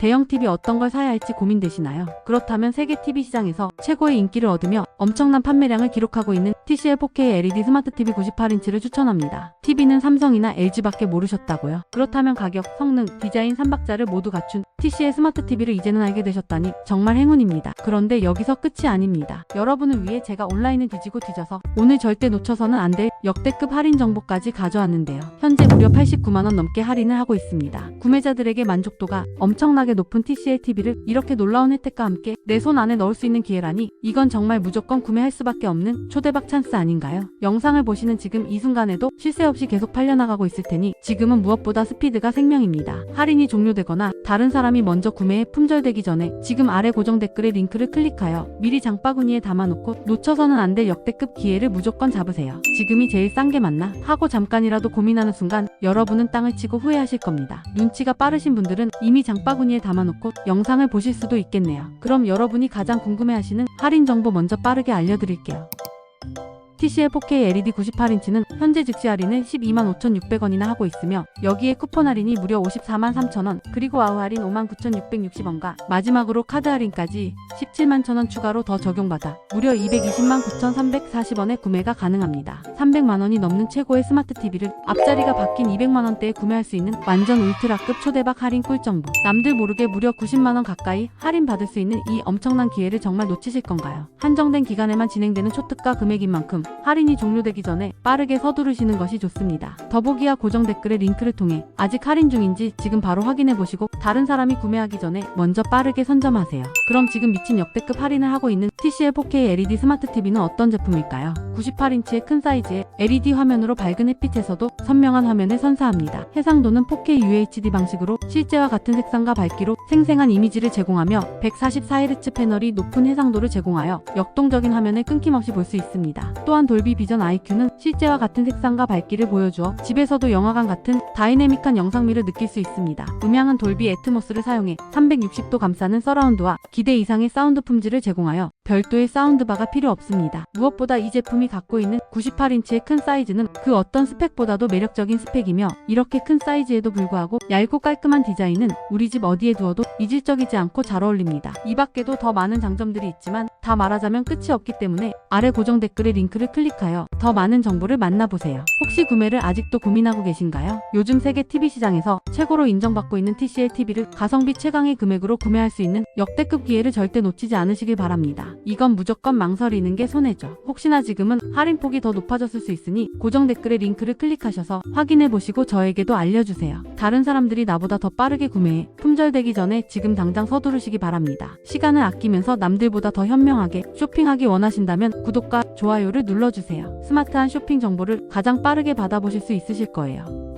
대형 TV 어떤 걸 사야 할지 고민되시나요? 그렇다면 세계 TV 시장에서 최고의 인기를 얻으며 엄청난 판매량을 기록하고 있는 TCL 4K LED 스마트 TV 98인치를 추천합니다. TV는 삼성이나 LG밖에 모르셨다고요? 그렇다면 가격, 성능, 디자인 3박자를 모두 갖춘 TCL 스마트 TV를 이제는 알게 되셨다니 정말 행운입니다. 그런데 여기서 끝이 아닙니다. 여러분을 위해 제가 온라인을 뒤지고 뒤져서 오늘 절대 놓쳐서는 안 될 역대급 할인 정보까지 가져왔는데요. 현재 무려 89만원 넘게 할인을 하고 있습니다. 구매자들에게 만족도가 엄청나게 높은 TCL TV를 이렇게 놀라운 혜택과 함께 내 손 안에 넣을 수 있는 기회라니 이건 정말 무조건 구매할 수밖에 없는 초대박 찬스 아닌가요? 영상을 보시는 지금 이 순간에도 쉴새 없이 계속 팔려나가고 있을 테니 지금은 무엇보다 스피드가 생명입니다. 할인이 종료되거나 다른 사람이 먼저 구매해 품절되기 전에 지금 아래 고정 댓글에 링크를 클릭하여 미리 장바구니에 담아놓고 놓쳐서는 안 될 역대급 기회를 무조건 잡으세요. 지금이 제일 싼 게 맞나? 하고 잠깐이라도 고민하는 순간 여러분은 땅을 치고 후회하실 겁니다. 눈치가 빠르신 분들은 이미 장바구니에 담아놓고 영상을 보실 수도 있겠네요. 그럼 여러분이 가장 궁금해하시는 할인 정보 먼저 빠르게 알려드릴게요. TCL 4K LED 98인치는 현재 즉시 할인을 12만 5,600원이나 하고 있으며 여기에 쿠폰 할인이 무려 54만 3천원 그리고 와우 할인 5만 9,660원과 마지막으로 카드 할인까지 17만 천원 추가로 더 적용받아 무려 220만 9,340원에 구매가 가능합니다. 300만원이 넘는 최고의 스마트 TV를 앞자리가 바뀐 200만원대에 구매할 수 있는 완전 울트라급 초대박 할인 꿀정보 남들 모르게 무려 90만원 가까이 할인 받을 수 있는 이 엄청난 기회를 정말 놓치실 건가요? 한정된 기간에만 진행되는 초특가 금액인 만큼 할인이 종료되기 전에 빠르게 서두르시는 것이 좋습니다. 더보기와 고정 댓글의 링크를 통해 아직 할인 중인지 지금 바로 확인해 보시고 다른 사람이 구매하기 전에 먼저 빠르게 선점하세요. 그럼 지금 미친 역대급 할인을 하고 있는 TCL 4K LED 스마트 TV는 어떤 제품일까요? 98인치의 큰 사이즈에 LED 화면으로 밝은 햇빛에서도 선명한 화면을 선사합니다. 해상도는 4K UHD 방식으로 실제와 같은 색상과 밝기로 생생한 이미지를 제공하며 144Hz 패널이 높은 해상도를 제공하여 역동적인 화면을 끊김없이 볼 수 있습니다. 또한 돌비 비전 IQ는 실제와 같은 색상과 밝기를 보여주어 집에서도 영화관 같은 다이내믹한 영상미를 느낄 수 있습니다. 음향은 돌비 애트모스를 사용해 360도 감싸는 서라운드와 기대 이상의 사운드 품질을 제공하여 별도의 사운드바가 필요 없습니다. 무엇보다 이 제품이 갖고 있는 98인치의 큰 사이즈는 그 어떤 스펙보다도 매력적인 스펙이며 이렇게 큰 사이즈에도 불구하고 얇고 깔끔한 디자인은 우리 집 어디에 두어도 이질적이지 않고 잘 어울립니다. 이 밖에도 더 많은 장점들이 있지만 다 말하자면 끝이 없기 때문에 아래 고정 댓글의 링크를 클릭하여 더 많은 정보를 만나보세요. 혹시 구매를 아직도 고민하고 계신가요? 요즘 세계 TV 시장에서 최고로 인정받고 있는 TCL TV를 가성비 최강의 금액으로 구매할 수 있는 역대급 기회를 절대 놓치지 않으시길 바랍니다. 이건 무조건 망설이는 게 손해죠. 혹시나 지금은 할인폭이 더 높아졌을 수 있으니 고정 댓글의 링크를 클릭하셔서 확인해 보시고 저에게도 알려주세요. 다른 사람들이 나보다 더 빠르게 구매해 품절되기 전에 지금 당장 서두르시기 바랍니다. 시간을 아끼면서 남들보다 더 현명하게 쇼핑하기 원하신다면 구독과 좋아요를 눌러주세요. 스마트한 쇼핑 정보를 가장 빠르게 받아보실 수 있으실 거예요.